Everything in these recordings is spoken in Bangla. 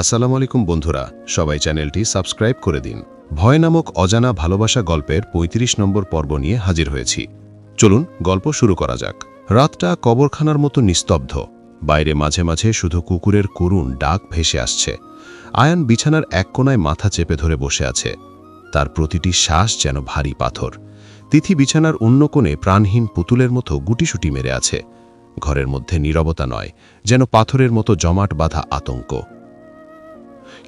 আসসালামু আলাইকুম বন্ধুরা, সবাই চ্যানেলটি সাবস্ক্রাইব করে দিন। ভয় নামক অজানা ভালোবাসা গল্পের ৩৫ নম্বর পর্ব নিয়ে হাজির হয়েছি। চলুন গল্প শুরু করা যাক। রাতটা কবরখানার মতো নিস্তব্ধ। বাইরে মাঝে মাঝে শুধু কুকুরের করুণ ডাক ভেসে আসছে। আয়ান বিছানার এক কোনায় মাথা চেপে ধরে বসে আছে। তার প্রতিটি শ্বাস যেন ভারী পাথর। তিথি বিছানার অন্য কোণে প্রাণহীন পুতুলের মতো গুটিসুটি মেরে আছে। ঘরের মধ্যে নীরবতা নয়, যেন পাথরের মতো জমাট বাঁধা আতঙ্ক।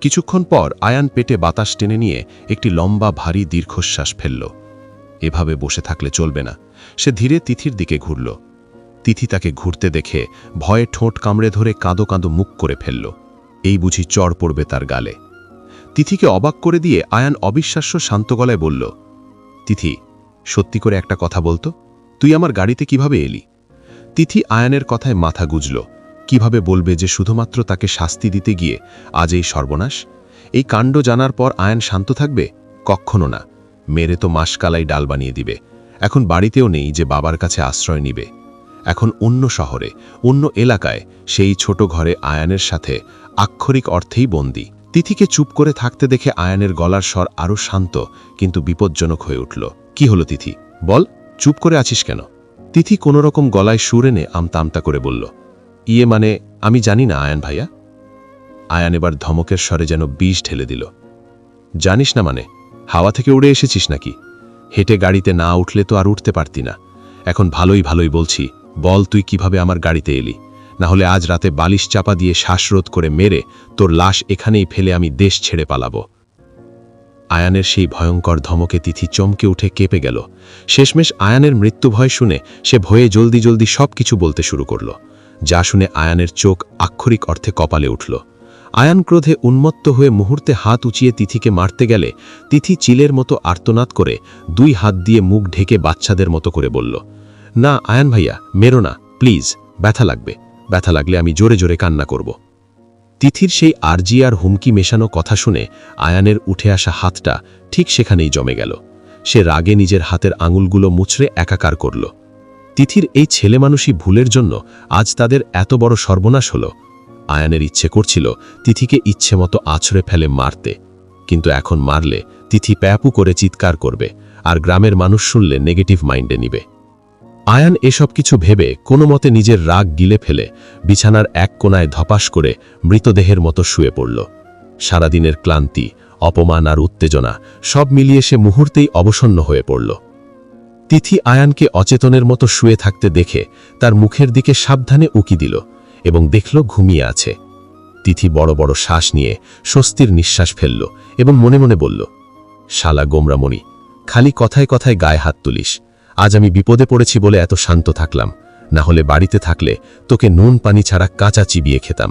কিছুক্ষণ পর আয়ান পেটে বাতাস টেনে নিয়ে একটি লম্বা ভারী দীর্ঘশ্বাস ফেলল। এভাবে বসে থাকলে চলবে না। সে ধীরে তিথির দিকে ঘুরল। তিথি তাকে ঘুরতে দেখে ভয়ে ঠোঁট কামড়ে ধরে কাঁদো কাঁদো মুখ করে ফেলল। এই বুঝি চড় পড়বে তার গালে। তিথিকে অবাক করে দিয়ে আয়ান অবিশ্বাস্য শান্ত গলায় বলল, তিথি, সত্যি করে একটা কথা বলতো? তুই আমার গাড়িতে কীভাবে এলি? তিথি আয়ানের কথায় মাথা গুজল। কীভাবে বলবে যে শুধুমাত্র তাকে শাস্তি দিতে গিয়ে আজ এই সর্বনাশ? এই কাণ্ড জানার পর আয়ান শান্ত থাকবে? কক্ষণো না। মেরে তো মাসকালাই ডাল বানিয়ে দিবে। এখন বাড়িতেও নেই যে বাবার কাছে আশ্রয় নিবে। এখন অন্য শহরে, অন্য এলাকায় সেই ছোট ঘরে আয়ানের সাথে আক্ষরিক অর্থেই বন্দি। তিথিকে চুপ করে থাকতে দেখে আয়ানের গলার স্বর আরও শান্ত, কিন্তু বিপজ্জনক হয়ে উঠল। কি হলো তিথি? বল, চুপ করে আছিস কেন? তিথি কোনোরকম গলায় সুর এনে আমতা আমতা করে বলল ইয়ে মানে আমি জানি না, আয়ান ভাইয়া। আয়ান এবার ধমকের স্বরে যেন বিষ ঢেলে দিল। জানিস না মানে হাওয়া থেকে উড়ে এসেছিস নাকি? হেঁটে গাড়িতে না উঠলে তো আর উঠতে পারতি না। এখন ভালোই ভালোই বলছি, বল তুই কীভাবে আমার গাড়িতে এলি? না হলে আজ রাতে বালিশ চাপা দিয়ে শ্বাসরোধ করে মেরে তোর লাশ এখানেই ফেলে আমি দেশ ছেড়ে পালাবো। আয়ানের সেই ভয়ঙ্কর ধমকে তিথি চমকে উঠে কেঁপে গেল। শেষমেশ আয়ানের মৃত্যু ভয় শুনে সে ভয়ে জলদি জলদি সব কিছু বলতে শুরু করল। যা শুনে আয়ানের চোখ আক্ষরিক অর্থে কপালে উঠল। আয়ান ক্রোধে উন্মত্ত হয়ে মুহূর্তে হাত উঁচিয়ে তিথিকে মারতে গেলে তিথি চিলের মতো আর্তনাদ করে দুই হাত দিয়ে মুখ ঢেকে বাচ্চাদের মতো করে বলল, না, আয়ান ভাইয়া, মেরো না, প্লিজ, ব্যথা লাগবে। ব্যথা লাগলে আমি জোরে জোরে কান্না করব। তিথির সেই আরজি আর হুমকি মেশানো কথা শুনে আয়ানের উঠে আসা হাতটা ঠিক সেখানেই জমে গেল। সে রাগে নিজের হাতের আঙুলগুলো মুচড়ে একাকার করল। তিথির এই ছেলে মানুষই ভুলের জন্য আজ তাদের এত বড় সর্বনাশ হল। আয়ানের ইচ্ছে করছিল তিথিকে ইচ্ছে মতো আছড়ে ফেলে মারতে। কিন্তু এখন মারলে তিথি প্যাপু করে চিৎকার করবে আর গ্রামের মানুষ শুনলে নেগেটিভ মাইন্ডে নিবে। আয়ান এসব কিছু ভেবে কোনো মতে নিজের রাগ গিলে ফেলে বিছানার এক কোনায় ধপাস করে মৃতদেহের মতো শুয়ে পড়ল। সারাদিনের ক্লান্তি, অপমান আর উত্তেজনা সব মিলিয়ে সে মুহূর্তেই অবসন্ন হয়ে পড়ল। তিথি আয়ানকে অচেতনের মতো শুয়ে থাকতে দেখে তার মুখের দিকে সাবধানে উকি দিল এবং দেখল ঘুমিয়ে আছে। তিথি বড় বড় শ্বাস নিয়ে স্বস্তির নিঃশ্বাস ফেলল এবং মনে মনে বলল, শালা গোমরামণি, খালি কথায় কথায় গায়ে হাত তুলিস। আজ আমি বিপদে পড়েছি বলে এত শান্ত থাকলাম। না হলে বাড়িতে থাকলে তোকে নুন পানি ছাড়া কাঁচা চিবিয়ে খেতাম।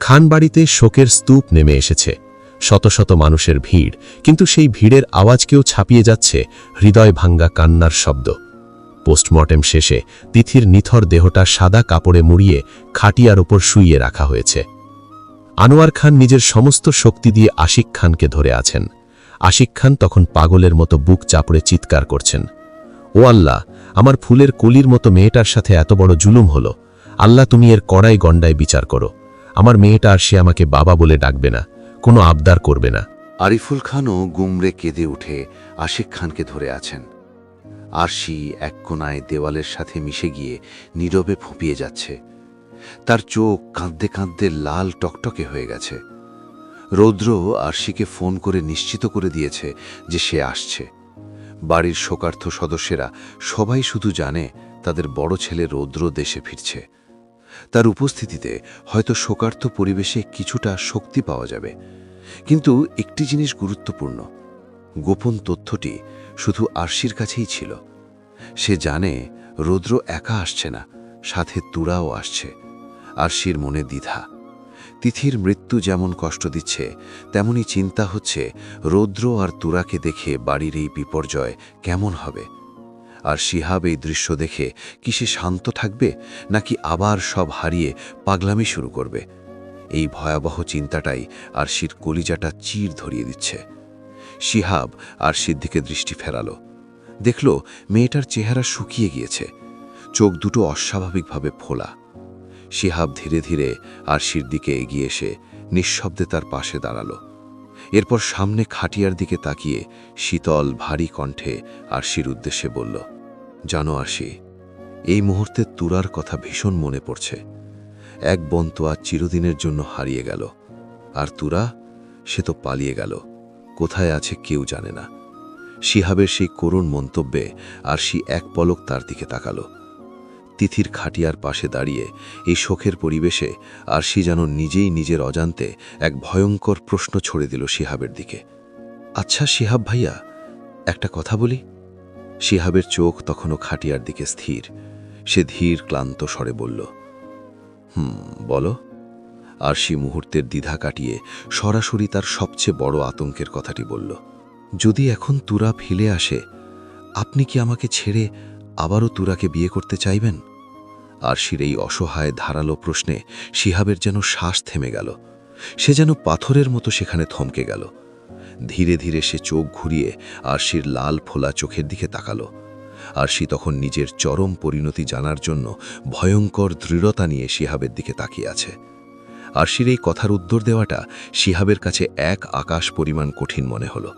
খান বাড়িতে শোকের স্তূপ নেমে এসেছে। শত শত মানুষের ভিড়, কিন্তু সেই ভিড়ের আওয়াজকেও ছাপিয়ে যাচ্ছে হৃদয় ভাঙ্গা কান্নার শব্দ। পোস্টমর্টেম শেষে তিথির নিথর দেহটা সাদা কাপড়ে মুড়িয়ে খাটিয়ার ওপর শুইয়ে রাখা হয়েছে। আনোয়ার খান নিজের সমস্ত শক্তি দিয়ে আশিক খানকে ধরে আছেন। আশিক খান তখন পাগলের মতো বুক চাপড়ে চিৎকার করছেন। ও আল্লাহ, আমার ফুলের কলির মতো মেয়েটার সাথে এত বড় জুলুম হলো। আল্লাহ, তুমি এর কড়াই গণ্ডায় বিচার করো। আমার মেয়েটা আর সে আমাকে বাবা বলে ডাকবে না। কোনো আবদার করবে না। আরিফুল খানও গুমরে কেঁদে উঠে আশিক খানকে ধরে আছেন। আরশি এক কোনায় দেওয়ালের সাথে মিশে গিয়ে নীরবে ফুঁপিয়ে যাচ্ছে। তার চোখ কাঁদতে কাঁদতে লাল টকটকে হয়ে গেছে। রৌদ্র আরশিকে ফোন করে নিশ্চিত করে দিয়েছে যে সে আসছে। বাড়ির শোকার্থ সদস্যেরা সবাই শুধু জানে তাদের বড় ছেলে রৌদ্র দেশে ফিরছে। তার উপস্থিতিতে হয়তো শোকার্থ পরিবেশে কিছুটা শক্তি পাওয়া যাবে। কিন্তু একটি জিনিস গুরুত্বপূর্ণ। গোপন তথ্যটি শুধু আরশির কাছেই ছিল। সে জানে রৌদ্র একা আসছে না, সাথে তুরাও আসছে। আরশির মনে দ্বিধা। তিথির মৃত্যু যেমন কষ্ট দিচ্ছে, তেমনি চিন্তা হচ্ছে রৌদ্র আর তুরাকে দেখে বাড়ির এই বিপর্যয় কেমন হবে। আর শিহাব এই দৃশ্য দেখে কি সে শান্ত থাকবে, নাকি আবার সব হারিয়ে পাগলামি শুরু করবে? এই ভয়াবহ চিন্তাটাই আরশির কলিজাটা চির ধরিয়ে দিচ্ছে। শিহাব আরশির দিকে দৃষ্টি ফেরালো। দেখল, মেয়েটার চেহারা শুকিয়ে গিয়েছে। চোখ দুটো অস্বাভাবিকভাবে ফোলা। শিহাব ধীরে ধীরে আরশির দিকে এগিয়ে এসে নিঃশব্দে তার পাশে দাঁড়াল। এরপর সামনে খাটিয়ার দিকে তাকিয়ে শীতল, ভারী কণ্ঠে আরশির উদ্দেশ্যে বলল, জানো আরশি, এই মুহূর্তে তুরার কথা ভীষণ মনে পড়ছে। এক বন্তু আজ চিরদিনের জন্য হারিয়ে গেল। আর তুরা, সে তো পালিয়ে গেল। কোথায় আছে কেউ জানে না। শিহাবের সেই করুণ মন্তব্যে আরশি এক পলক তার দিকে তাকালো। তিথির খাটিয়ার পাশে দাঁড়িয়ে এই শোকের পরিবেশে আরশি যেন নিজেই নিজের অজান্তে এক ভয়ঙ্কর প্রশ্ন ছড়ে দিল শিহাবের দিকে। আচ্ছা শিহাব ভাইয়া, একটা কথা বলি? শিহাবের চোখ তখনও খাটিয়ার দিকে স্থির। সে ধীর ক্লান্ত স্বরে বলল, হুম, বলো। আরশি মুহূর্তের দ্বিধা কাটিয়ে সরাসরি তার সবচেয়ে বড় আতঙ্কের কথাটি বলল, যদি এখন তুরা ফিলে আসে, আপনি কি আমাকে ছেড়ে আবারও তুরাকে বিয়ে করতে চাইবেন? আরশির এই অসহায় ধারালো প্রশ্নে শিহাবের যেন শ্বাস থেমে গেল। সে যেন পাথরের মতো সেখানে থমকে গেল। ধীরে ধীরে সে চোখ ঘুরিয়ে আরশির লাল ফোলা চোখের দিকে তাকালো। আরশি তখন নিজের চরম পরিণতি জানার জন্য ভয়ঙ্কর দৃঢ়তা নিয়ে শিহাবের দিকে তাকিয়ে আছে। আরশির এই কথার উত্তর দেওয়াটা শিহাবের কাছে এক আকাশ পরিমাণ কঠিন মনে হলো।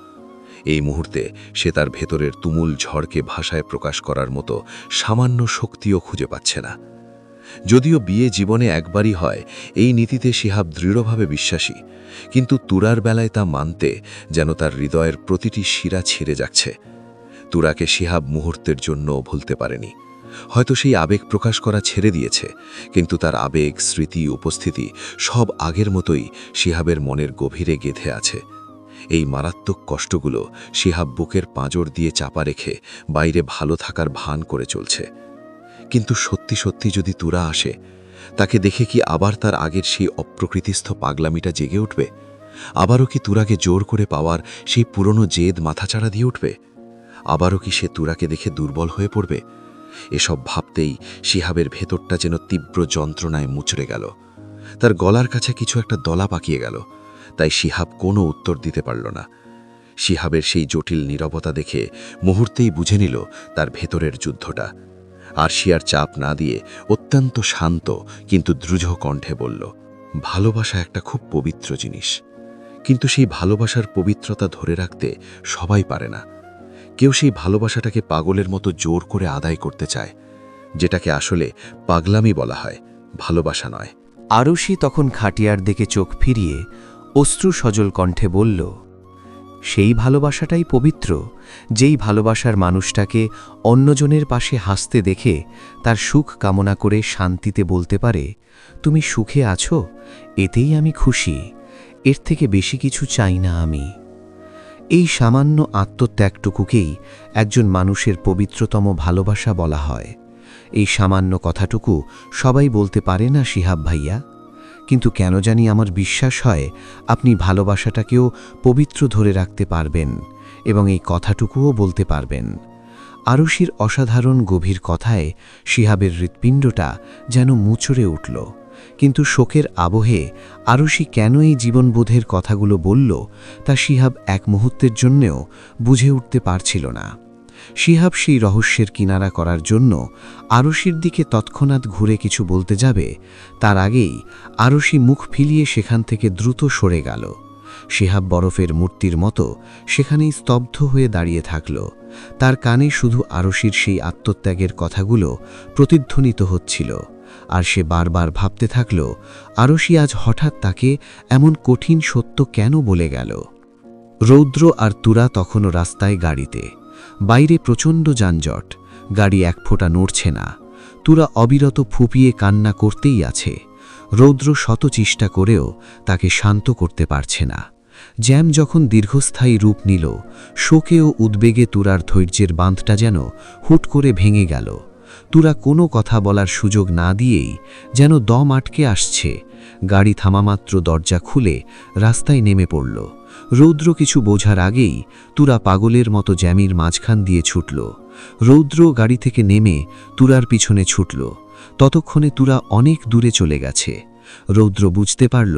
এই মুহূর্তে সে তার ভেতরের তুমুল ঝড়কে ভাষায় প্রকাশ করার মতো সামান্য শক্তিও খুঁজে পাচ্ছে না। যদিও বিয়ে জীবনে একবারই হয়, এই নীতিতে শিহাব দৃঢ়ভাবে বিশ্বাসী, কিন্তু তুরার বেলায় তা মানতে যেন তার হৃদয়ের প্রতিটি শিরা ছিঁড়ে যাচ্ছে। তুরাকে শিহাব মুহূর্তের জন্যও ভুলতে পারেনি। হয়তো সেই আবেগ প্রকাশ করা ছেড়ে দিয়েছে, কিন্তু তার আবেগ, স্মৃতি, উপস্থিতি সব আগের মতোই শিহাবের মনের গভীরে গেঁথে আছে। এই মারাত্মক কষ্টগুলো শিহাব বুকের পাঁজর দিয়ে চাপা রেখে বাইরে ভালো থাকার ভান করে চলছে। কিন্তু সত্যি সত্যি যদি তুরা আসে, তাকে দেখে কি আবার তার আগের সেই অপ্রকৃতিস্থ পাগলামিটা জেগে উঠবে? আবারও কি তুরাকে জোর করে পাওয়ার সেই পুরনো জেদ মাথাচাড়া দিয়ে উঠবে? আবারও কি সে তুরাকে দেখে দুর্বল হয়ে পড়বে? এসব ভাবতেই শিহাবের ভেতরটা যেন তীব্র যন্ত্রণায় মুচড়ে গেল। তার গলার কাছে কিছু একটা দলা পাকিয়ে গেল। তাই শিহাব কোনো উত্তর দিতে পারল না। শিহাবের সেই জটিল নীরবতা দেখে মুহূর্তেই বুঝে নিল তার ভেতরের যুদ্ধটা। আর শিয়ার চাপ না দিয়ে অত্যন্ত শান্ত কিন্তু দ্রুজ কণ্ঠে বলল, ভালোবাসা একটা খুব পবিত্র জিনিস। কিন্তু সেই ভালোবাসার পবিত্রতা ধরে রাখতে সবাই পারে না। কেউ সেই ভালোবাসাটাকে পাগলের মতো জোর করে আদায় করতে চায়, যেটাকে আসলে পাগলামি বলা হয়, ভালোবাসা নয়। আরুষি তখন খাটিয়ার দিকে চোখ ফিরিয়ে অশ্রু সজল কণ্ঠে বলল, সেই ভালোবাসাটাই পবিত্র, যেই ভালোবাসার মানুষটাকে অন্যজনের পাশে হাসতে দেখে তার সুখ কামনা করে শান্তিতে বলতে পারে, তুমি সুখে আছো, এতেই আমি খুশি, এর থেকে বেশি কিছু চাই না আমি। এই সামান্য আত্মত্যাগটুকুকেই একজন মানুষের পবিত্রতম ভালোবাসা বলা হয়। এই সামান্য কথাটুকু সবাই বলতে পারে না শিহাব ভাইয়া? কিন্তু কেন জানি আমার বিশ্বাস হয় আপনি ভালোবাসাটাকেও পবিত্র ধরে রাখতে পারবেন এবং এই কথাটুকুও বলতে পারবেন। আরশির অসাধারণ গভীর কথায় শিহাবের হৃৎপিণ্ডটা যেন মুচড়ে উঠল, কিন্তু শোকের আবহে আরশি কেন এই জীবনবোধের কথাগুলো বলল তা শিহাব এক মুহূর্তের জন্যেও বুঝে উঠতে পারছিল না। শিহাব সেই রহস্যের কিনারা করার জন্য আরশির দিকে তৎক্ষণাৎ ঘুরে কিছু বলতে যাবে, তার আগেই আরশি মুখ ফিলিয়ে সেখান থেকে দ্রুত সরে গেল। শিহাব বরফের মূর্তির মতো সেখানেই স্তব্ধ হয়ে দাঁড়িয়ে থাকল। তার কানে শুধু আরশির সেই আত্মত্যাগের কথাগুলো প্রতিধ্বনিত হচ্ছিল, আর সে বারবার ভাবতে থাকল, আরশি আজ হঠাৎ তাকে এমন কঠিন সত্য কেন বলে গেল? রৌদ্র আর তুরা তখনও রাস্তায় গাড়িতে। বাইরে প্রচণ্ড যানজট, গাড়ি এক ফোঁটা নড়ছে না, তুরা অবিরত ফুপিয়ে কান্না করতেই আছে, রৌদ্র শত চেষ্টা করেও তাকে শান্ত করতে পারছে না। জ্যাম যখন দীর্ঘস্থায়ী রূপ নিল শোকে ও উদ্বেগে তুরার ধৈর্যের বাঁধটা যেন হুট করে ভেঙে গেল। তুরা কোনো কথা বলার সুযোগ না দিয়েই যেন দম আটকে আসছে, গাড়ি থামামাত্র দরজা খুলে রাস্তায় নেমে পড়ল। রৌদ্র কিছু বোঝার আগেই তুরা পাগলের মতো জ্যামির মাঝখান দিয়ে ছুটল। রৌদ্র গাড়ি থেকে নেমে তুরার পিছনে ছুটল। ততক্ষণে তুরা অনেক দূরে চলে গেছে। রৌদ্র বুঝতে পারল,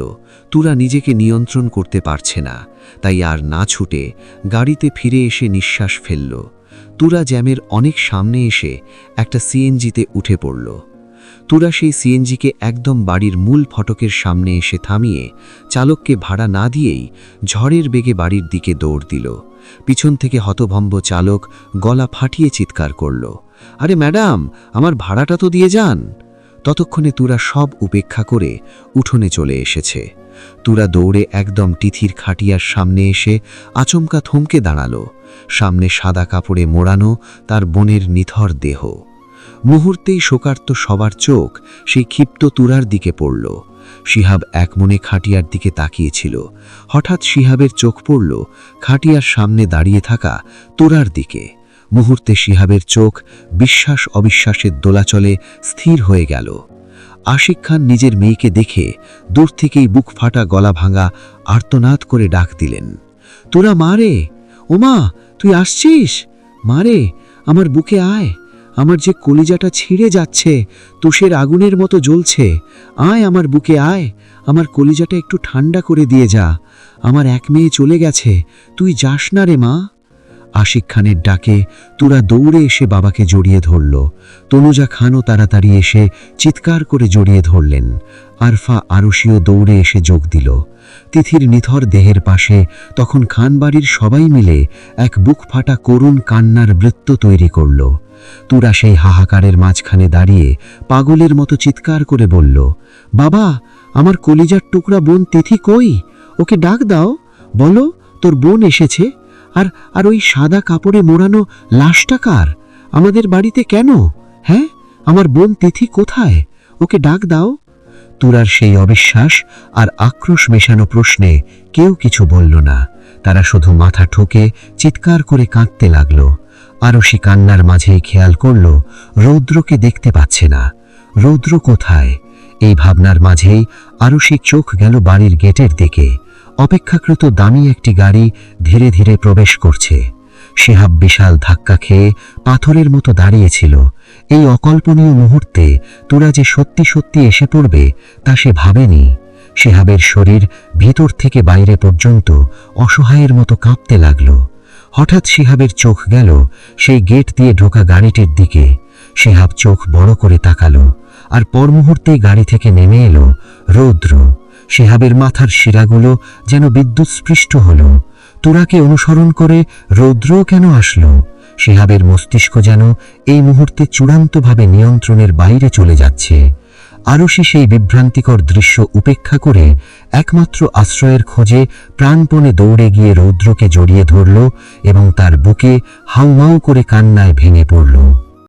তুরা নিজেকে নিয়ন্ত্রণ করতে পারছে না, তাই আর না ছুটে গাড়িতে ফিরে এসে নিঃশ্বাস ফেলল। তুরা জ্যামের অনেক সামনে এসে একটা সিএনজিতে উঠে পড়ল। তুরা সেই সিএনজিকে একদম বাড়ির মূল ফটকের সামনে এসে থামিয়ে চালককে ভাড়া না দিয়েই ঝড়ের বেগে বাড়ির দিকে দৌড় দিল। পিছন থেকে হতভম্ব চালক গলা ফাটিয়ে চিৎকার করল, আরে ম্যাডাম, আমার ভাড়াটা তো দিয়ে যান! ততক্ষণে তুরা সব উপেক্ষা করে উঠোনে চলে এসেছে। তুরা দৌড়ে একদম টিথির খাটিয়ার সামনে এসে আচমকা থমকে দাঁড়াল। সামনে সাদা কাপড়ে মোড়ানো তার বোনের নিথর দেহ। মুহূর্তেই শোকার্ত সবার চোখ সেই ক্ষিপ্ত তুরার দিকে পড়ল। শিহাব একমনে খাটিয়ার দিকে তাকিয়েছিল। হঠাৎ শিহাবের চোখ পড়ল খাটিয়ার সামনে দাঁড়িয়ে থাকা তুরার দিকে। মুহূর্তে শিহাবের চোখ বিশ্বাস অবিশ্বাসের দোলাচলে স্থির হয়ে গেল। আশিক খান নিজের মেয়েকে দেখে দূর থেকেই বুক ফাটা গলা ভাঙা আর্তনাদ করে ডাক দিলেন, তোরা মারে? ওমা, তুই আসছিস? মারে? আমার বুকে আয়। আমার যে কলিজাটা ছিঁড়ে যাচ্ছে, তুষের আগুনের মতো জ্বলছে। আয় আমার বুকে, আয়। আমার কলিজাটা একটু ঠান্ডা করে দিয়ে যা। আমার এক মেয়ে চলে গেছে। তুই যাস না রে মা। আশিক খানের ডাকে তুরা দৌড়ে এসে বাবাকে জড়িয়ে ধরল। তনুজা খানও তাড়াতাড়ি এসে চিৎকার করে জড়িয়ে ধরলেন। আরফা আরশিও দৌড়ে এসে যোগ দিল। তিথির নিথর দেহের পাশে তখন খানবাড়ির সবাই মিলে এক বুক ফাটা করুণ কান্নার বৃত্ত তৈরি করল। তুরা সেই হাহাকারের মাঝখানে দাঁড়িয়ে পাগলের মতো চিৎকার করে বলল, বাবা, আমার কলিজার টুকরা বোন তিথি কই? ওকে ডাক দাও। বলো, তোর বোন এসেছে। আর আর ওই সাদা কাপড়ে মোড়ানো লাশটা কার? আমাদের বাড়িতে কেন? হ্যাঁ আমার বোন তিথি কোথায়? ওকে ডাক দাও। তুরার সেই অবিশ্বাস আর আক্রোশ মেশানো প্রশ্নে কেউ কিছু বলল না। তারা শুধু মাথা ঠোকে চিৎকার করে কাঁদতে লাগল। আরশি কান্নার মাঝেই খেয়াল করল, রৌদ্রকে দেখতে পাচ্ছে না। রৌদ্র কোথায়? এই ভাবনার মাঝেই আরশির চোখ গেল বাড়ির গেটের দিকে। অপেক্ষাকৃত দামি একটি গাড়ি ধীরে ধীরে প্রবেশ করছে। শেহাব বিশাল ধাক্কা খেয়ে পাথরের মতো দাঁড়িয়েছিল এই অকল্পনীয় মুহূর্তে তোরা যে সত্যি সত্যি এসে পড়বে, তা সে ভাবেনি। শেহাবের শরীর ভিতর থেকে বাইরে পর্যন্ত অসহায়ের মতো কাঁপতে লাগল। হঠাৎ শিহাবের চোখ গেল সেই গেট দিয়ে ঢোকা গাড়িটির দিকে। শেহাব চোখ বড় করে তাকালো আর পর মুহূর্তেই গাড়ি থেকে নেমে এলো রৌদ্র। শেহাবের মাথার শিরাগুলো যেন বিদ্যুৎ স্পৃষ্ট হল। তুরাকে অনুসরণ করে রৌদ্রও কেন আসলো? শেহাবের মস্তিষ্ক যেন এই মুহূর্তে চূড়ান্তভাবে নিয়ন্ত্রণের বাইরে চলে যাচ্ছে। আরশি সেই বিভ্রান্তিকর দৃশ্য উপেক্ষা করে একমাত্র আশ্রয়ের খোঁজে প্রাণপণে দৌড়ে গিয়ে রৌদ্রকে জড়িয়ে ধরল এবং তার বুকে হাউমাউ করে কান্নায় ভেঙে পড়ল।